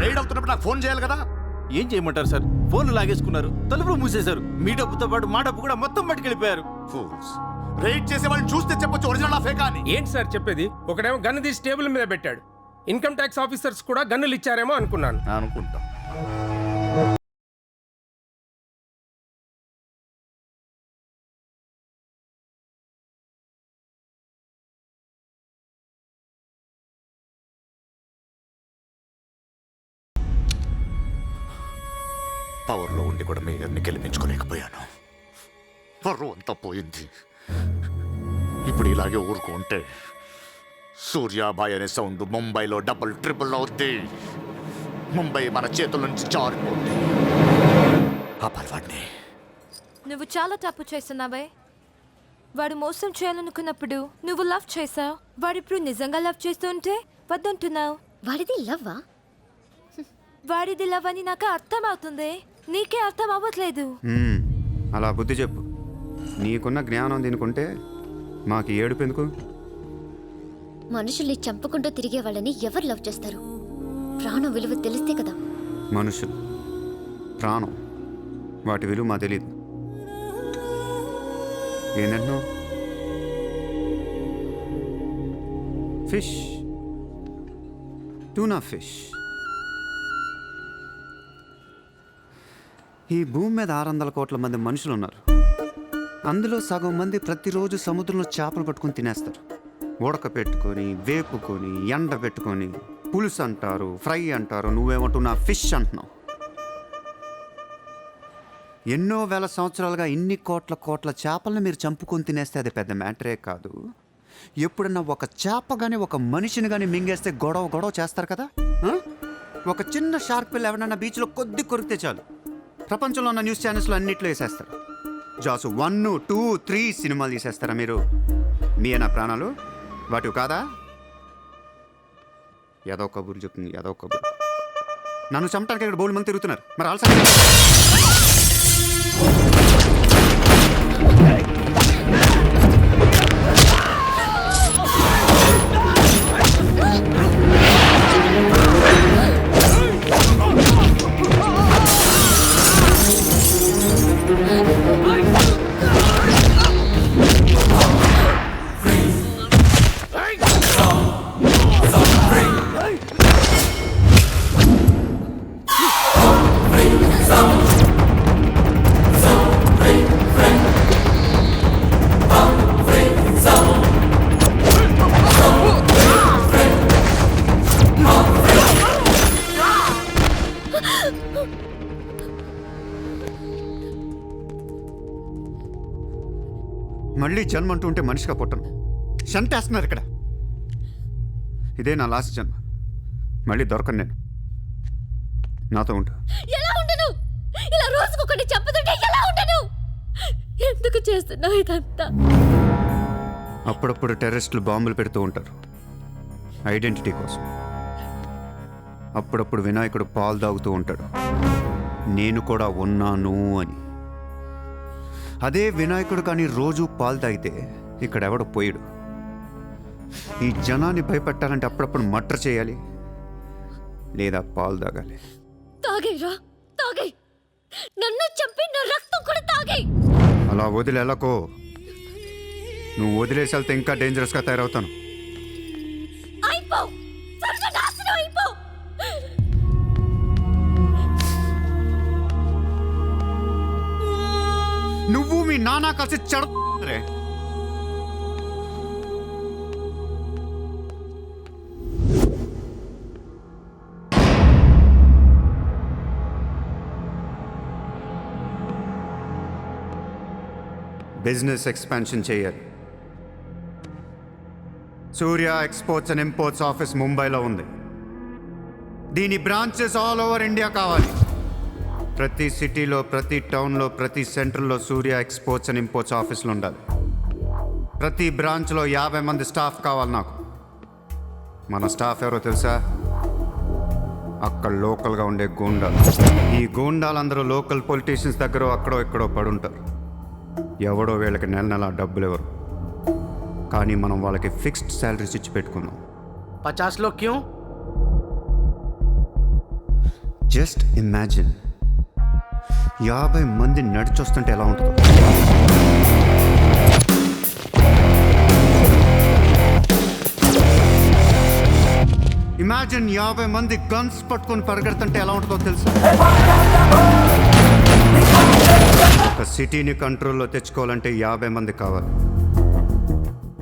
Ride అవుతున్నప్పుడు నాకు phone చేయాలి కదా? ఏం చేయమంటారు సార్? ఫోన్లు లాగేసుకున్నారు. తలుపులు మూసేశారు. మీ డబ్బుతో పాటు మా డబ్బు కూడా మొత్తం పట్టుకెళ్ళిపోయారు. ఫూల్స్ రైడ్ చేసే వాళ్ళని చూస్తే చెప్పొచ్చు ఒరిజినల్ ఫేకా అని. ఏంటి సార్ చెప్పేది? ఒకడేమో గన్ను తీసి టేబుల్ మీద పెట్టాడు. ఇన్కమ్ ట్యాక్స్ ఆఫీసర్స్ కూడా గన్నులు ఇచ్చారేమో అనుకున్నాను. అనుకుంటా. పవర్లో ఉండి కూడా మేయర్ని గెలిపించుకోలేకపోయాను. పరువు అంతా పోయింది. ఇప్పుడు ఇలాగే ఊరుకుంటే సూర్యాబాయ్ అనే సౌండ్ ముంబైలో డబుల్ ట్రిపుల్ అవుద్ది. ముంబై మన చేతుల నుంచి జారిపోద్ది. ఆపాలి వాడిని నువ్వు చాలా తప్పు చేస్తున్నావే. వాడు మోసం చేయాలనుకున్నప్పుడు నువ్వు లవ్ చేసావు వాడిప్పుడు నిజంగా లవ్ చేస్తుంటే వద్దంటున్నావు. వాడిది లవ్వా? వాడిది లవ్ అని నాకు అర్థం అవుతుంది నీకే అర్థం అవ్వట్లేదు మ్మ్. అలా బుద్ధి చెప్పు. నీకున్న జ్ఞానం దీనికుంటే మాకు ఏడుపు ఎందుకు? మనుషుల్ని చంపుకుంటూ తిరిగే వాళ్ళని ఎవరు లవ్ చేస్తారు? ప్రాణం విలువ తెలిస్తే కదా. మనుషులు. ప్రాణం. వాటి విలువ మా తెలియదు ఏంటంటున్నావు? ఫిష్. Tuna fish. ఈ భూమి మీద ఆరు వందల కోట్ల మంది మనుషులు ఉన్నారు అందులో సగం మంది ప్రతిరోజు సముద్రంలో చేపలు పట్టుకొని తినేస్తారు. ఉడక పెట్టుకొని వేపుకొని ఎండ పెట్టుకొని పులుసు అంటారు ఫ్రై అంటారు నువ్వేమంటున్నా ఫిష్ అంటున్నావు. ఎన్నో వేల సంవత్సరాలుగా ఇన్ని కోట్ల కోట్ల చేపలను మీరు చంపుకొని తినేస్తే అది పెద్ద మ్యాటరే కాదు. ఎప్పుడన్నా ఒక చేప కానీ ఒక మనిషిని కానీ మింగేస్తే గొడవ గొడవ చేస్తారు కదా? ఒక చిన్న షార్క్ పిల్ల ఎవరన్నా బీచ్లో కొద్ది కొరికితే చాలు. ప్రపంచంలో ఉన్న న్యూస్ ఛానల్స్లో అన్నిట్లో వేసేస్తారు. జాసు వన్ టూ త్రీ సినిమాలు తీసేస్తారా మీరు? మీ నా ప్రాణాలు? వాటివి కాదా? ఏదో కబుర్లు చెప్తుంది ఏదో కబుర్లు నన్ను చంపడానికి ఇక్కడ బోల్డ్ మంది తిరుగుతున్నారు. మరి ఆల్సో? మళ్ళీ జన్మ అంటూ ఉంటే మనిషిగా పుట్టను. షంటేస్తున్నారు ఇక్కడ. ఇదే నా లాస్ట్ జన్మ. మళ్ళీ దొరకను నేను. నాతో ఉంటు ఎలా ఉండను? ఇలా రోజుకొకటి చంపుతుంటే ఎలా ఉండను? ఎందుకు చేస్తున్నావు ఇదంతా? అప్పుడప్పుడు టెర్రరిస్టులు బాంబులు పెడుతూ ఉంటారు. ఐడెంటిటీ కోసం. అప్పుడప్పుడు వినాయకుడు పాలు తాగుతూ ఉంటాడు. నేను కూడా ఉన్నాను అని. అదే వినాయకుడు కానీ రోజు పాలు తాగితే ఇక్కడ ఎవడ పోయాడు. ఈ జనాన్ని భయపెట్టాలంటే అప్పుడప్పుడు మటర్ చేయాలి లేదా పాలు తాగాలి. తాగేరా తాగే నన్ను చంపి నా రక్తం కూడా తాగే అలా వదిలేలకో. నువ్వు వదిలేసి వెళ్తే ఇంకా డేంజరస్గా తయారవుతాను. మీ నాన్న కలిసి చెడరే బిజినెస్ ఎక్స్పాన్షన్ చేయాలి. Surya exports and imports office ముంబైలో ఉంది. దీని బ్రాంచెస్ ఆల్ ఓవర్ ఇండియా కావాలి. ప్రతి సిటీలో ప్రతి టౌన్లో ప్రతి సెంటర్లో సూర్య ఎక్స్పోర్ట్స్ అండ్ ఇంపోర్ట్స్ ఆఫీసులు ఉండాలి. ప్రతి బ్రాంచ్లో యాభై మంది స్టాఫ్ కావాలి నాకు. మన స్టాఫ్ ఎవరో తెలుసా? అక్కడ లోకల్గా ఉండే గూండాలు. ఈ గూండాలందరూ లోకల్ పొలిటీషియన్స్ దగ్గర అక్కడో ఎక్కడో పడుంటారు. ఎవడో వీళ్ళకి నెల నెల డబ్బులు ఎవరు కానీ మనం వాళ్ళకి ఫిక్స్డ్ శాలరీస్ ఇచ్చి పెట్టుకున్నాం పచాస్లో క్యూ? Just imagine. యాభై మంది నడిచొస్తుంటే ఎలా ఉంటుందో. ఇమాజిన్ యాభై మంది గన్స్ పట్టుకొని పరిగెడుతుంటే ఎలా ఉంటుందో తెలుసా? ఒక సిటీని కంట్రోల్లో తెచ్చుకోవాలంటే యాభై మంది కావాలి.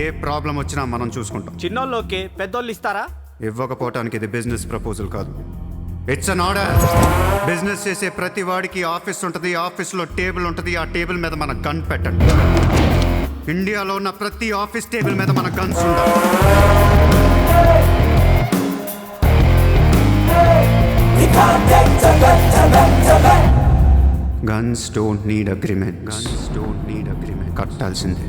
ఏ ప్రాబ్లం వచ్చినా మనం చూసుకుంటాం. చిన్నోళ్ళు ఓకే పెద్దోళ్ళు ఇస్తారా? ఇవ్వకపోవటానికి ఇది బిజినెస్ ప్రపోజల్ కాదు. ఇట్స్ అన్ ఆర్డర్ బిజినెస్ చేసే ప్రతి వాడికి ఆఫీస్ ఉంటుంది ఆఫీస్లో టేబుల్ ఉంటుంది ఆ టేబుల్ మీద మన గన్ పెట్టండి. ఇండియాలో ఉన్న ప్రతి ఆఫీస్ టేబుల్ మీద మన గన్స్ ఉండాలి. Guns don't need agreement guns don't need agreement కట్టాల్సిందే.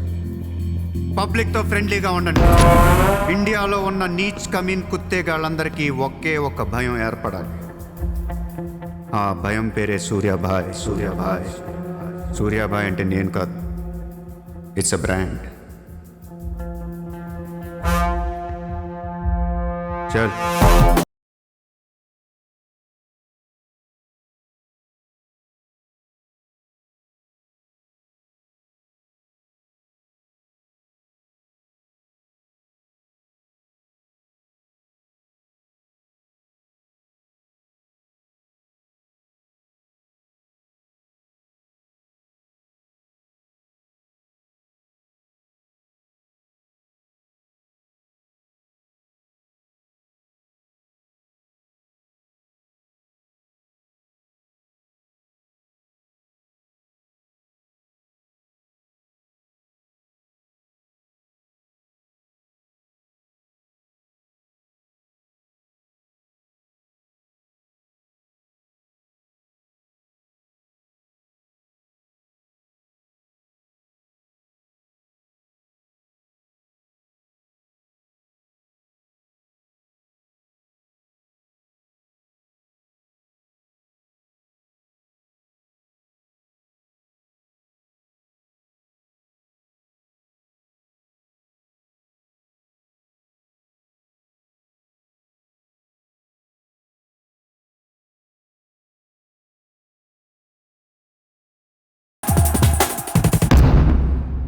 పబ్లిక్తో ఫ్రెండ్లీగా ఉండండి. ఇండియాలో ఉన్న నీచ్ కమీన్ కుత్తేగాళ్ళందరికీ ఒకే ఒక భయం ఏర్పడాలి. ఆ భయం పేరే సూర్యాభాయ్ సూర్యాభాయ్. సూర్యాభాయ్ అంటే నేను కాదు. ఇట్స్ అ బ్రాండ్ చల్.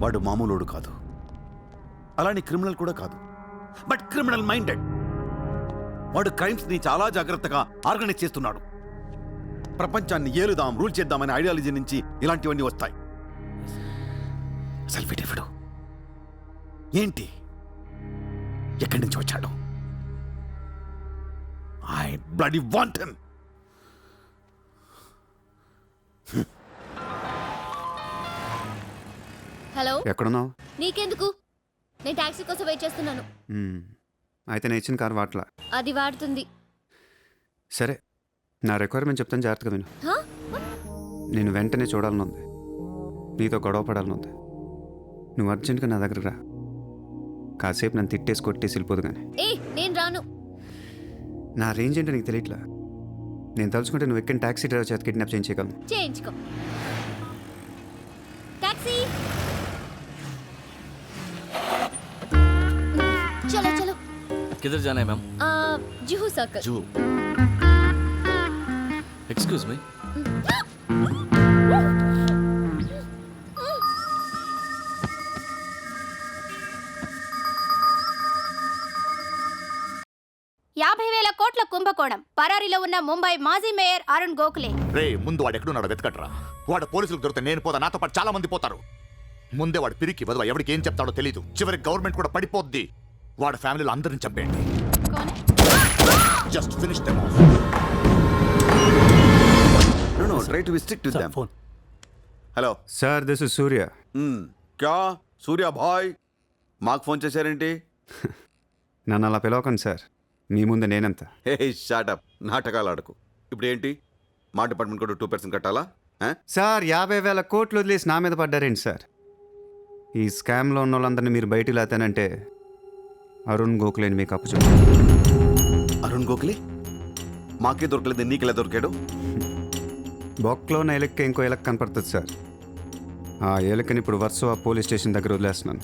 వాడు మామూలుడు కాదు. అలానే క్రిమినల్ కూడా కాదు. But criminal minded. వాడు క్రైమ్స్ని చాలా జాగ్రత్తగా ఆర్గనైజ్ చేస్తున్నాడు. ప్రపంచాన్ని ఏలుదాం రూల్ చేద్దామనే ఐడియాలజీ నుంచి ఇలాంటివన్నీ వస్తాయి. సెల్ఫీ డేవిడు ఏంటి? ఎక్కడి నుంచి వచ్చాడు? I blood want him! Hello? ఎక్కడున్నావు? నీకెందుకు? నేను టాక్సీ కోసం వెయిట్ చేస్తున్నాను. మ్మ్. అయితే నేను ఇచ్చిన కారు వాట్లా? అది వాడుతుంది. సరే. నా రిక్వైర్మెంట్ చెప్తాను జాగ్రత్తగా విను. హా? నేను వెంటనే చూడాలనుంది. నీతో గొడవ పడాలనుంది. నువ్వు అర్జెంట్గా నా దగ్గర రా. కాసేపు నన్ను తిట్టేసి కొట్టేసి వెళ్ళిపోదు కానీ ఏ నేను రాను. నా రేంజ్ ఏంటో నీకు తెలియట్లా? నేను తలుచుకుంటే నువ్వు ఎక్కిన టాక్సీ డ్రైవర్ చేత కిడ్నాప్ చేయించగలను చేయించుకో. किधर जाना है मैम ఆ, జుహూ సర్కిల్ जू एक्सक्यूज मी యాభై వేల కోట్ల కుంభకోణం పరారీలో ఉన్న ముంబై మాజీ మేయర్ అరుణ్ గోఖలే రే ముందు వాడు ఎక్కడున్నాడో వెతకట్రా వాడు పోలీసులకు దొరికితే నేను పోతా నాతో పాటు చాలా మంది పోతారు ముందే వాడు పిరికి వదవ ఎవరికి ఏం చెప్తాడో తెలియదు చివరికి గవర్నమెంట్ కూడా పడిపోద్ది వాడి ఫ్యామిలీలో అందరిని చంపేయండి. Just finish them off no no try to stick to them phone hello sir this is Surya క్యా సూర్య భాయ్ మాకు ఫోన్ చేశారేంటి నన్ను అలా పిలవకండి సార్ మీ ముందు నేనెంత హే షాటప్ నాటకాలు ఆడకు ఇప్పుడు ఏంటి మా డిపార్ట్మెంట్ కూడా టూ పర్సెంట్ కట్టాలా? సార్ యాభై వేల కోట్లు వదిలేసి నా మీద పడ్డారేంటి సార్ ఈ స్కామ్లో ఉన్న వాళ్ళందరినీ మీరు బయటికి లాతానంటే అరుణ్ గోఖలేని మీకు అప్పు అరుణ్ గోఖలే? మాకే దొరకలేదు నీకెలా దొరికాడు? బొక్కలో ఉన్న ఎలక్క ఇంకో ఎలక్ కనపడుతుంది సార్. ఆ ఎలకని ఇప్పుడు వర్సో పోలీస్ స్టేషన్ దగ్గర వదిలేస్తున్నాను.